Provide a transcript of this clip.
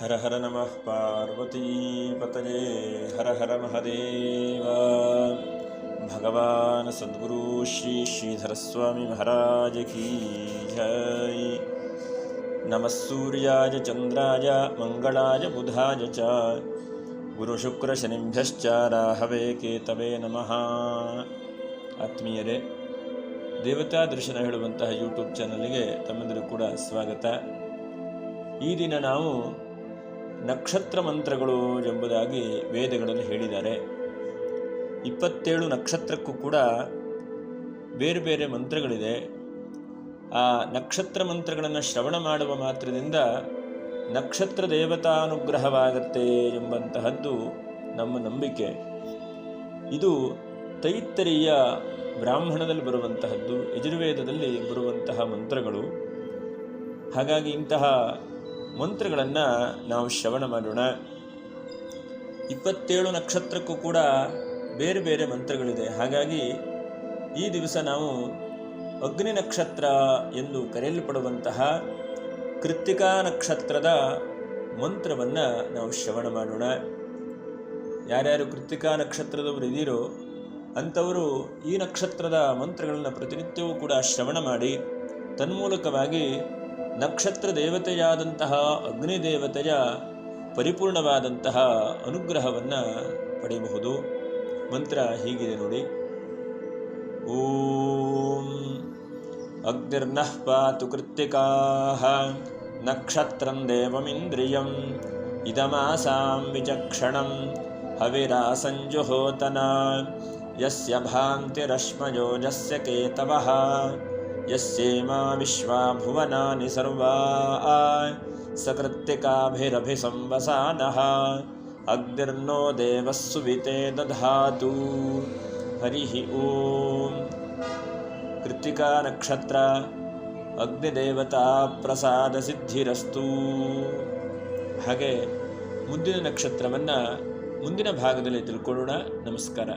ಹರ ಹರ ನಮಃ ಪಾರ್ವತೀಪತಯೇ ಹರ ಹರ ಮಹದೇವ. ಭಗವಾನ್ ಸದ್ಗುರು ಶ್ರೀ ಶ್ರೀಧರಸ್ವಾಮಿ ಮಹಾರಾಜ ಕೀ ಜೈ. ನಮಃ ಸೂರ್ಯಾಯ, ಚಂದ್ರಾಯ, ಮಂಗಳಾಯ, ಬುಧಾಯ ಚ. ಗುರುಶುಕ್ರಶನಿಭ್ಯಶ್ಚ ರಾಹವೇ ಕೇತವೇ ನಮಃ. ಆತ್ಮೀಯರೇ, ದೇವತಾ ದರ್ಶನ ಹೇಳುವಂತಹ ಯೂಟ್ಯೂಬ್ ಚಾನಲ್ಗೆ ತಮ್ಮೆಲ್ಲರೂ ಕೂಡ ಸ್ವಾಗತ. ಈ ದಿನ ನಾವು ನಕ್ಷತ್ರ ಮಂತ್ರಗಳು ಎಂಬುದಾಗಿ ವೇದಗಳಲ್ಲಿ ಹೇಳಿದ್ದಾರೆ. ಇಪ್ಪತ್ತೇಳು ನಕ್ಷತ್ರಕ್ಕೂ ಕೂಡ ಬೇರೆ ಬೇರೆ ಮಂತ್ರಗಳಿದೆ. ಆ ನಕ್ಷತ್ರ ಮಂತ್ರಗಳನ್ನು ಶ್ರವಣ ಮಾಡುವ ಮಾತ್ರದಿಂದ ನಕ್ಷತ್ರ ದೇವತಾನುಗ್ರಹವಾಗತ್ತೆ ಎಂಬಂತಹದ್ದು ನಮ್ಮ ನಂಬಿಕೆ. ಇದು ತೈತ್ತರಿಯ ಬ್ರಾಹ್ಮಣದಲ್ಲಿ ಬರುವಂತಹದ್ದು, ಯಜುರ್ವೇದದಲ್ಲಿ ಬರುವಂತಹ ಮಂತ್ರಗಳು. ಹಾಗಾಗಿ ಇಂತಹ ಮಂತ್ರಗಳನ್ನು ನಾವು ಶ್ರವಣ ಮಾಡೋಣ. ಇಪ್ಪತ್ತೇಳು ನಕ್ಷತ್ರಕ್ಕೂ ಕೂಡ ಬೇರೆ ಬೇರೆ ಮಂತ್ರಗಳಿದೆ. ಹಾಗಾಗಿ ಈ ದಿವಸ ನಾವು ಅಗ್ನಿ ನಕ್ಷತ್ರ ಎಂದು ಕರೆಯಲ್ಪಡುವಂತಹ ಕೃತ್ತಿಕಾ ನಕ್ಷತ್ರದ ಮಂತ್ರವನ್ನು ನಾವು ಶ್ರವಣ ಮಾಡೋಣ. ಯಾರ್ಯಾರು ಕೃತ್ತಿಕಾ ನಕ್ಷತ್ರದವರು ಇದೀರೋ ಅಂಥವರು ಈ ನಕ್ಷತ್ರದ ಮಂತ್ರಗಳನ್ನು ಪ್ರತಿನಿತ್ಯವೂ ಕೂಡ ಶ್ರವಣ ಮಾಡಿ, ತನ್ಮೂಲಕವಾಗಿ ನಕ್ಷತ್ರ ದೇವತೆಯಾದಂತಹ ಅಗ್ನಿ ದೇವತೆಯ ಪರಿಪೂರ್ಣವಾದಂತಹ ಅನುಗ್ರಹವನ್ನು ಪಡೆಯಬಹುದು ಮಂತ್ರ ಹೀಗಿದೆ ನೋಡಿ ಓಂ ಅಗ್ನಿರ್ನಃ ಪಾತು ಕೃತ್ತಿಕಾ ನಕ್ಷತ್ರಂ ದೇವಮಿಂದ್ರಿಯಂ ಇದಮಾಸಾಂ ವಿಚಕ್ಷಣಂ ಹವಿರಾಸಂಜುಹೋತನ ಯಸ್ಯ ಭಾಂತಿರಶ್ಮಯೋ ಯಸ್ಯ ಕೇತವಃ ಯಸ್ಯೇಮಾ ವಿಶ್ವಾ ಭುವನಾನಿ ಸರ್ವಾ ಸಕೃತ್ತಿಕಾಭಿರಭಿಸಂವಸಾನಃ ಅಗ್ನಿರ್ನೋ ದೇವಃ ಸುವಿತೆ ದಧಾತು हरिः ॐ ನಕ್ಷತ್ರ ಅಗ್ನಿದೇವತಾ ಪ್ರಸಾದ ಸಿದ್ಧಿರಸ್ತು ಹಾಗೆ ಮುಂದಿನ ನಕ್ಷತ್ರವನ್ನು ಮುಂದಿನ ಭಾಗದಲ್ಲಿ ತಿಳ್ಕೊಳ್ಳೋಣ. ನಮಸ್ಕಾರ.